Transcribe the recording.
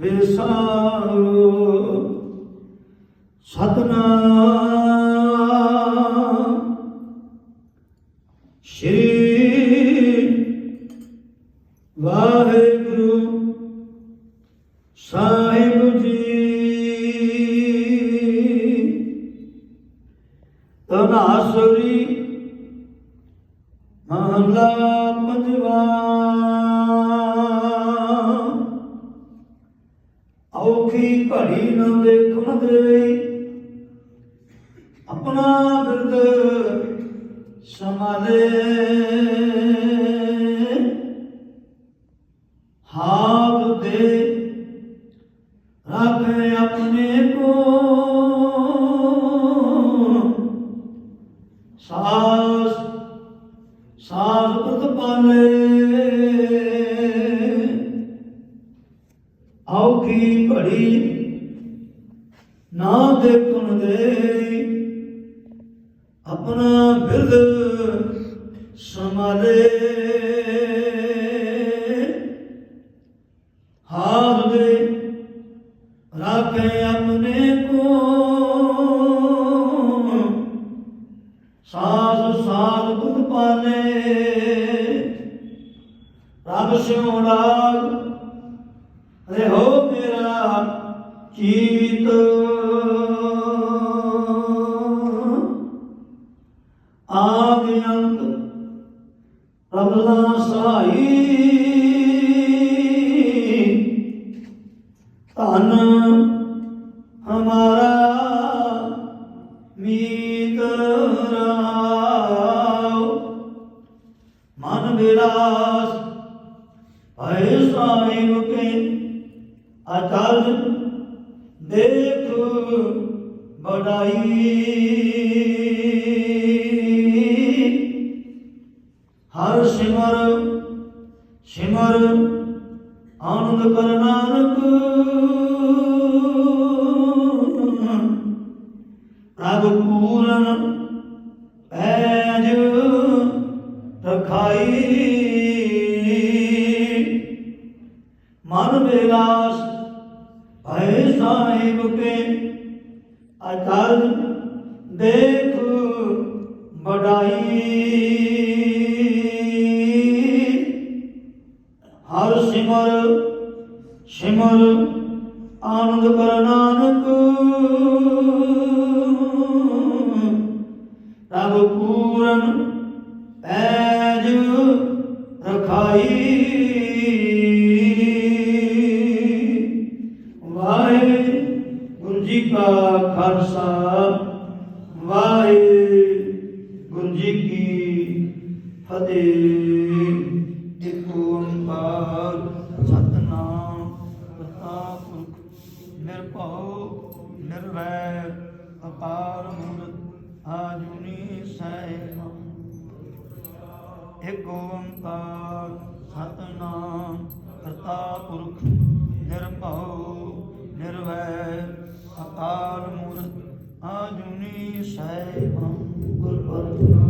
ਵਿਸਾਰੋ। ਸਤਨਾਮ। ਸ਼੍ਰੀ ਵਾਹਿਗੁਰੂ ਸਾਹਿਬ ਜੀ। ਤਨਾਸਰੀ ਮਹਲਾ ਪੰਜਵਾ। ਔਖੀ ਘੜੀ ਨ ਦੇਖਣ ਦੇ ਆਪਣਾ ਬਿਰਦ ਸਮਾਲੇ ਹਾਥ ਦੇ ਰੱਖੇ ਆਪਣੇ ਕੋ ਸਾਸ ਸਾਸ ਪੁੱਤ ਔਖੀ ਘੜੀ ਨਾ ਦੇਖਣ ਦੇ। ਆਪਣਾ ਬਿਰਦ ਸੰਭਾਲੇ। ਹਾਥ ਦੇ ਰਾਖੇ ਆਪਣੇ ਕੋ ਸਾਧ ਸਾਧ ਬੁੱਧ ਪਾਲੇ। ਰੱਬ ਸਿਉ ਰਾਗ ਰਹੋ ਮੇਰਾ ਚੀਤ ਆਦ ਅੰਤ ਪ੍ਰਭ ਦਾ ਸਹਾਈ। ਧਨ ਹਮਾਰਾ ਮੀਤ ਰਾਉ ਮਨ ਵਿਲਾਸ ਭੈ ਸਾਹਿਬ ਕੇ ਅਟਲ ਦੇਖ ਬੜਾਈ ਹਰ ਸਿਮਰ ਸਿਮਰ ਆਨੰਦ ਕਰ ਨਾਨਕ। ਪ੍ਰਭ ਪੂਰਨ ਪੈਜ ਰਖਾਈ। ਮਨ ਬੇਲਾ ਸਾਹਿਬ ਕੇ ਅਟਲ ਦੇਖ ਬੜਾਈ ਹਰ ਸਿਮਰ ਸਿਮਰ ਆਨੰਦ ਕਰ ਨਾਨਕ। ਰਬ ਪੂਰਨ ਪੈਜ ਰਖਾਈ। ਖਾਲਸਾ ਵਾਹਿਗੁਰੂ ਜੀ ਕੀ ਫਤਿਹ। ਇੱਕ ਓੰਕਾਰ ਸਤਨਾਮ ਕਰਤਾ ਨਿਰਭਉ, ਨਿਰਵੈਰ, ਅਪਾਰ ਮੂਰਤ, ਆਜੁਨੀ ਸੈਭੰ ਇੱਕ ਓੰਕਾਰ, ਸਤਨਾਮ ਕਰਤਾ ਪੁਰਖ, ਨਿਰਭਉ, ਨਿਰਵੈਰ ਮੂਰਤ ਆਜੁਨੀ ਸੈਭੰ ਗੁਰਪਤਿ ਇੱਕ